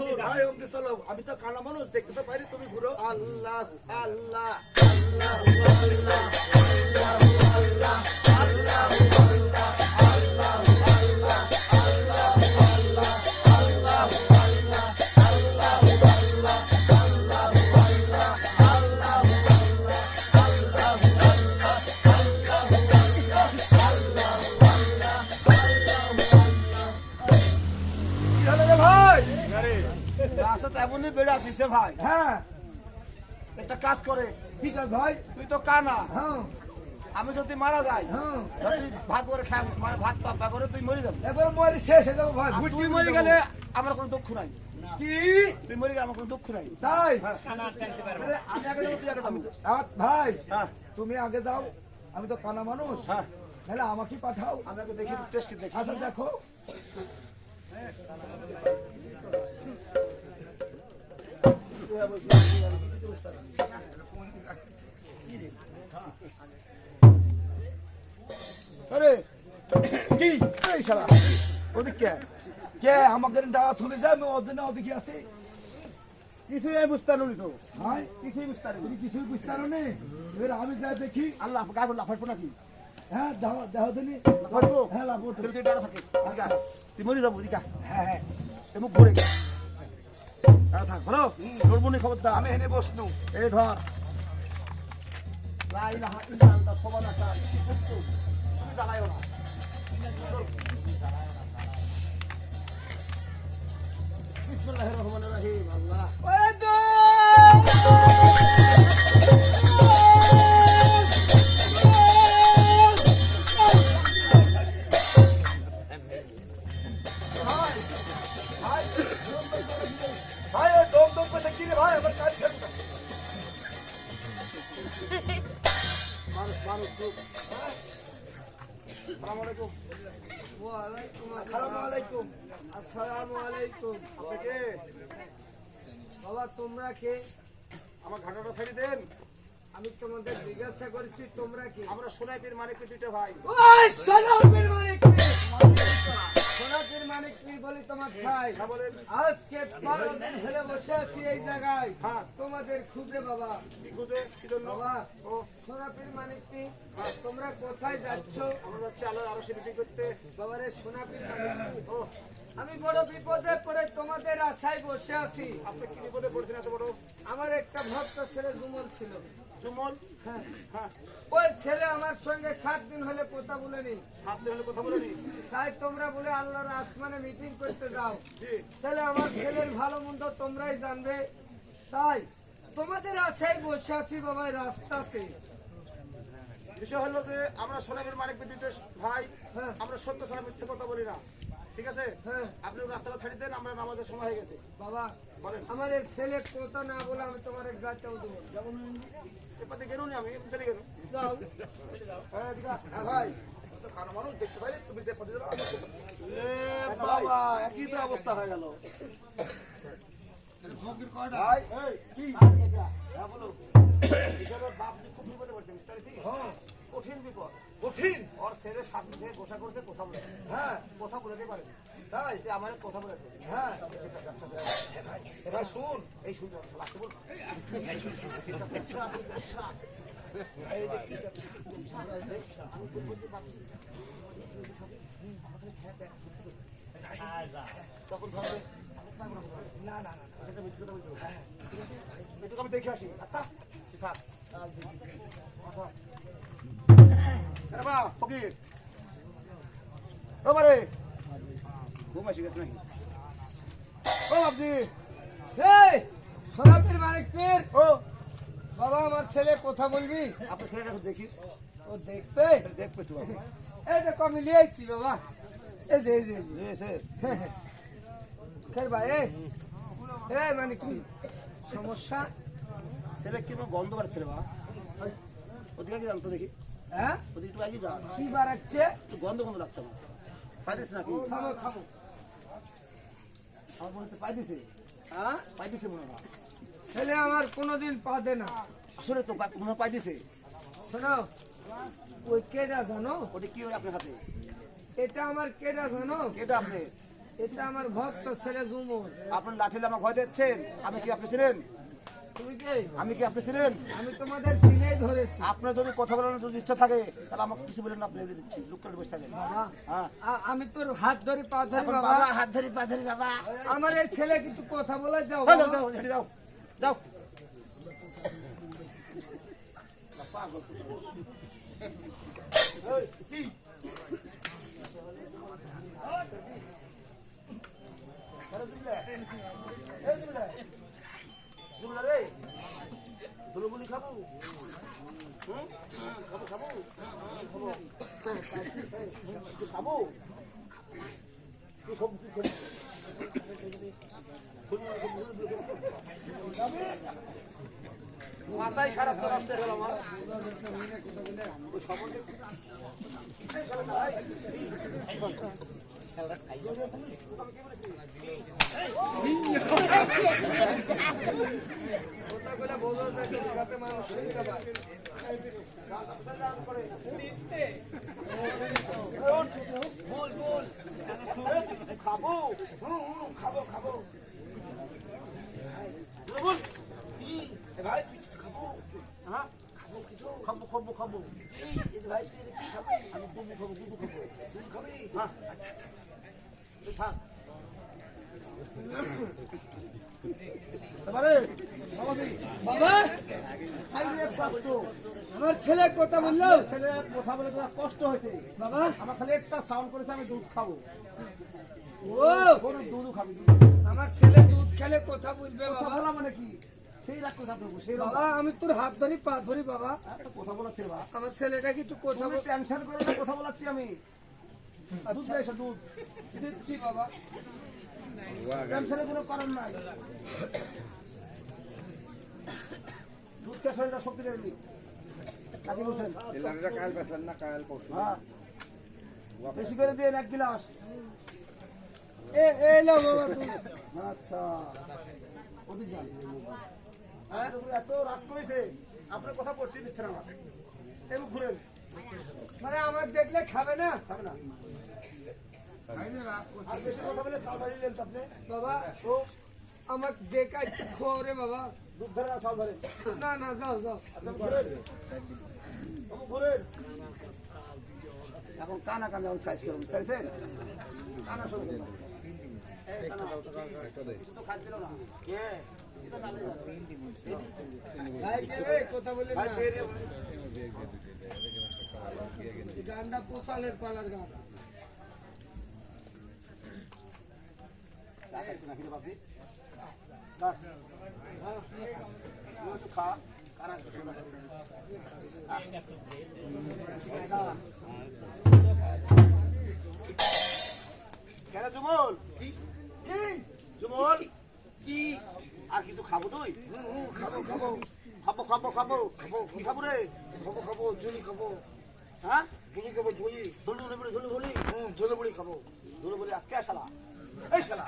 ঘুর। ভাই অমনি চলো। আমি তো কানা মানুষ দেখতে তো পারি তুমি ঘুরো। আল্লাহ আল্লাহ কি দিছে ভাই। হ্যাঁ। একটা কাজ করে। ঠিক আছে ভাই? তুই তো কানা। হ্যাঁ। আমি যদি মারা যাই হ্যাঁ। ভাগ করে খাই মানে ভাগ পাপ্পা করে তুই মরে যাবি। এবার মরি শেষ হয়ে যাব ভাই। তুই মরে গেলে আমার কোনো দুঃখ নাই। কি? তুই মরে গেলে আমার কোনো দুঃখ নাই। তাই? আরে, আমি আগে যাব তুই আগে যাবি। ভাই হ্যাঁ। তুমি আগে যাও। আমি তো কানা মানুষ। হ্যাঁ। তাহলে আমাকে পাঠাও। আমি দেখি টেস্ট আচ্ছা দেখো। আরে কি? এই শালা ওদিক কে কে ডাকা তুলে যায় আমি ওদিকে আছি। কিছুই আমি বুঝতে পারলি তো। হ্যাঁ? কিছুই বুঝতে তুমি কিছুই বুঝতে পারো নি এবার আমি যাই দেখি আল্লাহ গা করলা ফাটবো নাকি? হ্যাঁ যাও দেখো তুমি ফাটবো হ্যাঁ লাভ তুই তুই ডানা থাকে মরে যাব দিকা হ্যাঁ হ্যাঁ। মুখ ঘুরে গেছে দাঁড়া থাক ধরবো নি দা আমি এনে বসনু এই ধর। লা ইলাহা ইল্লাল্লাহ সুবহানাকা কুতু জ্বালায়ও না। বিসমিল্লাহির রহমানির রহিম। আল্লাহ। বাবা তোমরা কে? আমার ঘাটাটা ছেড়ে দেন। আমি তোমাদের জিজ্ঞাসা করেছি তোমরা কি? আমরা সোনাইপীর মানিক দুটো ভাই। ওই সোনাপীর মানিক মানিক কি বলি তোমার ভাই। হ্যাঁ আজকে বারো দিন হলে বসে আছি এই জায়গায়। হ্যাঁ। তোমাদের খুঁজে বাবা। কি তোমরা কোথায় যাচ্ছ? আমরা যাচ্ছি আল্লাহ আরও মিটিং করতে। বাবারে সোনাপীর মানিক ও। আমি বড় বিপদে পড়ে তোমাদের আশায় বসে আছি। আপনি কি বিপদে পড়ছেন এত বড়? আমার একটা ভক্ত ছেলে জুমন ছিল। হ্যাঁ হ্যাঁ। ওই ছেলে আমার সঙ্গে সাত দিন হলে কথা বলেনি। হাত ধরে কথা বলেনি? তাই তোমরা বলে আল্লাহর আসমানে মিটিং করতে যাও। তাহলে আমার ছেলের ভালো মন্দ তোমরাই জানবে। তাই তোমাদের আশায় বসে আছি বাবা রাস্তা আছে। বিষয় হলো যে আমরা সোনাইপীর মানিক দুইটা ভাই। হ্যাঁ। আমরা সত্য মিথ্যে কথা বলি না। ঠিক আছে? হ্যাঁ। আপনি রাস্তাটা ছাড়ি দেন আমরা নামাজের সময় হয়ে গেছে। বাবা বলেন। আমার এই ছেলে কথা না বলে আমি তোমার এক গাছটাও দেবো যেমন এপাতে গেল নি আমি চলে গেল যাও। হ্যাঁ ঠিক আছে হ্যাঁ ভাই। মানুষ দেখতে পাইলে তুমি যে পথে তো- বাবা একই তো অবস্থা হয়ে গেল। ভাই কি? হ্যাঁ বলো। বাপ খুব বিপদে পড়ছে? হ্যাঁ। কঠিন বিপদ। কঠিন। ওর ছেলে সামনে থেকে গোসা করছে কথা বলে হ্যাঁ। কথা বলে দিতে পারে তাই আমার কথা বলে। হ্যাঁ। এবার শুন। এই সুন্দর লাগতে বল। তখন ভাববে না না না বলতে আমি দেখে আসি। আচ্ছা ঘুম আসি গেছে নাকি? ও এই সরাফির মালিক পীর। ও। বাবা আমার ছেলে কথা বলবি? আপনার ছেলেটা দেখি। ও দেখবে? দেখবে একটু বাবা। এই দেখো আমি নিয়ে আসছি বাবা। এই যে এই যে এই যে। এ, সে খের ভাই এই। এই মানে কি সমস্যা? ছেলে কি গন্ধ বার ছেলে বা ওদিকে কি জানতো দেখি। হ্যাঁ? ওদিকে একটু আগে যা কি বাড়াচ্ছে একটু গন্ধ গন্ধ লাগছে আমার। পাইতেছে নাকি খাব খাব আমার মনে হচ্ছে পাইতেছে। হ্যাঁ? পাইতেছে মনে হয়। ছেলে আমার কোনোদিন পাবে না। আসলে তো পা- মনে পাইতেছে। শোনো ওই কেডা জানো? ওটা কি আপনার হাতে? এটা আমার কেডা জানো? এটা আপনি এটা আমার ভক্ত ছেলে জুমুর। আপনার লাঠিলে আমার ভয় দিচ্ছেন আমি কি আপনি ছিলেন আমি কি আপনি ছিলেন? আমি তোমাদের সিনেই ধরেছি। আপনার যদি কথা বলার যদি ইচ্ছা থাকে তাহলে আমাকে কিছু বলেন আপনি এনে দিচ্ছি। লুক করে বসে থাকেন। বাবা হ্যাঁ। আমি তোর হাত ধরে পা ধরে বাবা। হাত ধরি পা ধরি বাবা। আমার এই ছেলে কিছু কথা বলে যাও যাও। যাও, যাও। যাও। এই, কি? আরে জুমলা, রে, ধুলোগুলি খাব? খাব মাথায় খারাপ তো রাস্তা গেল আমার। সম্বন্ধে- খাব খাব খাব। ভাই খাব হ্যাঁ খাব খাব খাব খাব ভাই খাবি আমি খাব খাব দুধ খাবি। হ্যাঁ আচ্ছা আচ্ছা। আমার ছেলে কথা বলল। ছেলে কথা বলে কষ্ট হয়েছে। বাবা! আমার খালি একটা সাউন্ড করেছে আমি দুধ খাব। ও! কোনো দুধও খাবি দুধ। আমার ছেলে দুধ খেলে কথা বলবে বাবা। মানে কি? সেই কথা বলব সেই বাবা আমি তোর হাত ধরি পা ধরি বাবা। কথা বলাচ্ছি বা আমার ছেলেটা কিছু কথা টেনশন করে কথা বলাচ্ছি আমি। দুধ এসো দুধ। দিচ্ছি বাবা। কোনো কারণ নাই। দুধ খেয়ে শরীরটা শক্তি দেয়নি নাকি বলছেন হ্যাঁ। বেশি করে দিয়ে এক গিলাস। এ এ নাও বাবা তুমি। আচ্ছা। ওদিক যান হ্যাঁ? এত রাগ করেছে। আপনার কথা পড়তে দিচ্ছে না আমার এবার ঘুরেন। মানে আমার দেখলে খাবে না? খাবে না। বাবা ও আমার দেখাই খাওয়া রে বাবা। দুধ ধরে না ধরে। না না যাও যাও। আপনি ঘুরেন আপনি ঘুরেন এখন কানা কানা এখন সাইজ করুন কানা শুরু কথা বলে কে পোষালের পালার গান। জুমল? কি? কি? জুমল? কি? আর কিছু খাব তুই? খাব খাব। খাব খাব খাব। খাব খাব। রে? খাব খাব ঝুলি খাব। হ্যাঁ? ঝুলি খাব ঝুলি ঝুলি ঝুলি বুড়ি খাব। ঝুলি বলি আজকে শালা। এই শালা।